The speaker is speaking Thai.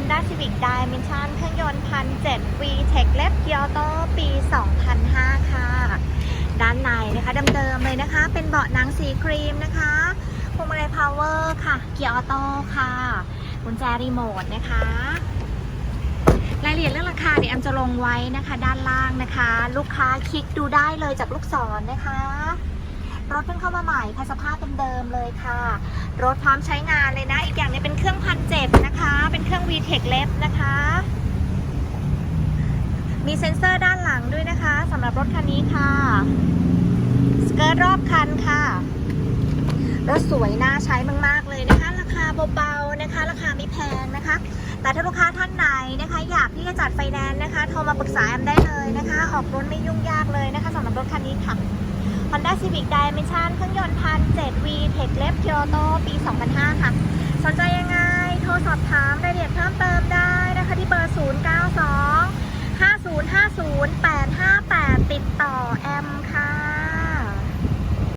Honda Civic Dimension เครื่องยนต์พันเจ็ด VTEC เล็บเกียร์โตปี 2005 ค่ะ ด้านในนะคะเดิมๆเลยนะคะ เป็นเบาะหนังสีครีมนะคะพวงมาลัยพาวเวอร์ค่ะ เกียร์ออโต้ค่ะกุญแจรีโมทนะคะรายละเอียดเรื่องราคาเดี๋ยวแอมจะลงไว้นะคะ ด้านล่างนะคะ ลูกค้าคลิกดูได้เลยจากลูกศรนะคะ รถเพิ่งเข้ามาใหม่ค่ะสภาพเป็นเดิมเลยค่ะ รถพร้อมใช้งานเลยนะ อีกอย่างนึงเป็นเครื่องพันเจ็ดนะคะ เป็นเคเล็บนะคะ มีเซ็นเซอร์ด้านหลังด้วยนะคะสำหรับรถคันนี้ค่ะ สเกิร์ตรอบคันค่ะ รถสวยน่าใช้มาก ๆ เลยนะคะ ราคาเบาๆนะคะ ราคาไม่แพงนะคะ แต่ถ้าลูกค้าท่านไหนนะคะ อยากที่จะจัดไฟแนนซ์นะคะโทรมาปรึกษาแอมได้เลยนะคะ ออกรถไม่ยุ่งยากเลยนะคะสำหรับรถคันนี้ค่ะ Honda Civic Dimension เครื่องยนต์พันเจ็ด V Tech เล็บ Kyoto ปี 2005 ค่ะ สนใจยังไงโทรสอบถามรายละเอียดเพิ่มเติมได้